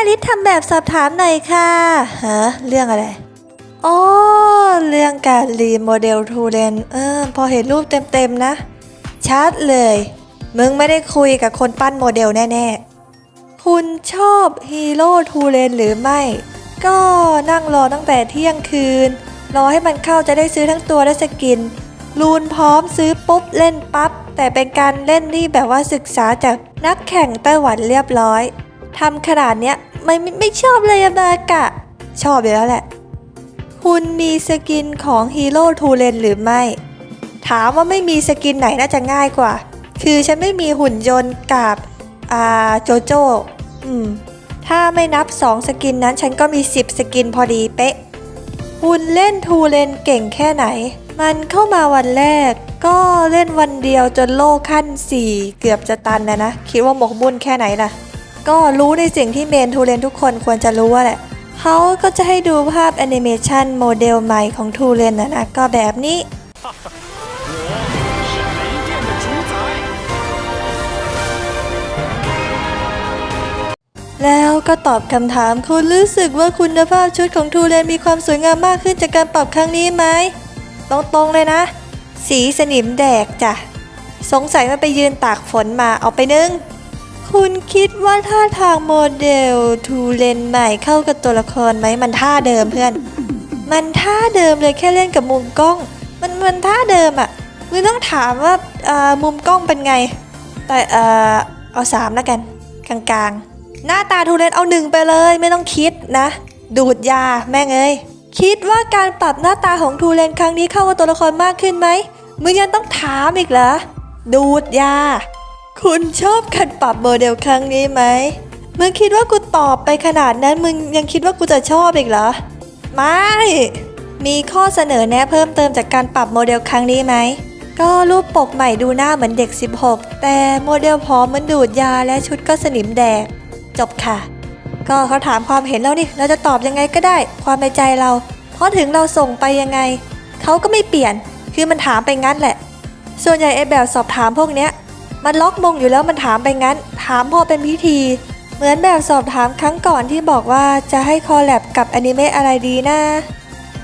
อลิสทำแบบสอบถามหน่อยค่ะฮะเรื่องอะไรอ๋อเรื่องการรีโมเดลทูเรนเออพอเห็นรูปเต็มๆนะ ชัดเลย มึงไม่ได้คุยกับคนปั้นโมเดลแน่ๆ คุณชอบฮีโร่ทูเรนหรือไม่ ก็นั่งรอตั้งแต่เที่ยงคืน รอให้มันเข้าจะได้ซื้อทั้งตัวและสกิน รูนพร้อมซื้อปุ๊บเล่นปั๊บ แต่เป็นการเล่นที่แบบว่าศึกษาจากนักแข่งไต้หวันเรียบร้อยทำขนาดเนี้ย ไม่ไม่ไม่ชอบเลยอะบากะ ชอบอยู่แล้วแหละ คุณมีสกินของฮีโร่ทูเรนหรือไม่ ถามว่าไม่มีสกินไหนน่าจะง่ายกว่า คือฉันไม่มีหุ่นยนต์กับอ่าโจโจอืม ถ้าไม่นับ 2 สกินนั้นฉันก็มี 10 สกินพอดีเป๊ะ คุณเล่นทูเลนเก่งแค่ไหน มันเข้ามาวันแรก ก็เล่นวันเดียวจนโลกขั้น 4 เกือบจะตันนะนะ คิดว่าหมกบุญแค่ไหนล่ะ ก็รู้ในสิ่งที่เมนทูเรนทุกคนควรจะรู้ว่าแหละเขาก็จะให้ดูภาพแอนิเมชันโมเดลใหม่ของทูเรนนะนะก็แบบนี้แล้วก็ตอบคำถามคุณรู้สึกว่าคุณภาพชุดของทูเรนมีความสวยงามมากขึ้นจากการปรับครั้งนี้ไหมตรงๆเลยนะ สีสนิมแดกจ้ะ สงสัยว่าไปยืนตากฝนมาเอาไปนึ่ง คุณคิดว่าท่าทางโมเดลทูเลนใหม่เข้ากับตัวละครไหมมันท่าเดิมเพื่อน มันท่าเดิมเลยแค่เล่นกับมุมกล้อง มันมันท่าเดิมอะ่ะมึงต้องถามว่าอ่อมุมกล้องเป็นไง แต่เอ่อเอาสามแล้วกัน กลางๆ หน้าตาทูเรนเอาหนึ่งไปเลยไม่ต้องคิดนะ ดูดยาแม่งเอ้ยคิดว่าการปรับหน้าตาของทูเรนครั้งนี้เข้ากับตัวละครมากขึ้นไหมมึงยังต้องถามอีกเหรอดูดยา คุณชอบการปรับโมเดลครั้งนี้ไหม มึงคิดว่ากูตอบไปขนาดนั้น มึงยังคิดว่ากูจะชอบอีกเหรอ ไม่ มีข้อเสนอแนะเพิ่มเติมจากการปรับโมเดลครั้งนี้ไหม ก็รูปปกใหม่ดูหน้าเหมือนเด็ก 16 แต่โมเดลพร้อมมันดูดยาและชุดก็สนิมแดกจบค่ะ ก็เขาถามความเห็นแล้วนี่ เราจะตอบยังไงก็ได้ ความในใจเรา เพราะถึงเราส่งไปยังไง เขาก็ไม่เปลี่ยน คือมันถามไปงั้นแหละ ส่วนใหญ่ไอ้แบบสอบถามพวกเนี้ย มันล็อกมงอยู่แล้วมันถามไปงั้น ถามพอเป็นพิธี เหมือนแบบสอบถามครั้งก่อนที่บอกว่าจะให้คอลแลบกับอนิเมะอะไรดีนะ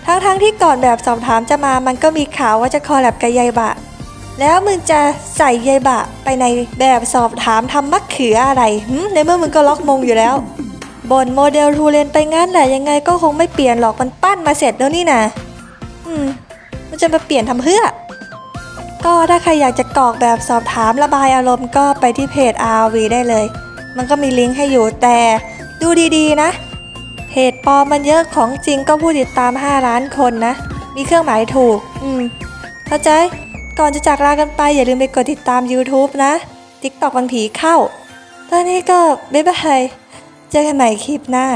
ทั้งๆที่ก่อนแบบสอบถามจะมามันก็มีข่าวว่าจะคอลแลบกับยายบะ แล้วมึงจะใส่ยายบะไปในแบบสอบถามทำมะเขืออะไรในเมื่อมึงก็ล็อกมงอยู่แล้วบนโมเดลทูเลนไปงั้นแหละยังไงก็คงไม่เปลี่ยนหรอกมันปั้นมาเสร็จแล้วนี่นะอืมมันจะมาเปลี่ยนทำเพื่อ ก็ถ้าใครอยากจะกรอกแบบสอบถามระบายอารมณ์ก็ไปที่เพจ RV ได้เลย มันก็มีลิงก์ให้อยู่แต่ดูดีๆนะ เพจปลอมมันเยอะของจริงก็ผู้ติดตาม 5 ล้านคนนะ มีเครื่องหมายถูก อืม เข้าใจ ก่อนจะจากลากันไปอย่าลืมไปกดติดตาม YouTube นะ TikTok บางผีเข้า ตอนนี้ก็บ๊ายบาย เจอกันใหม่คลิปหน้า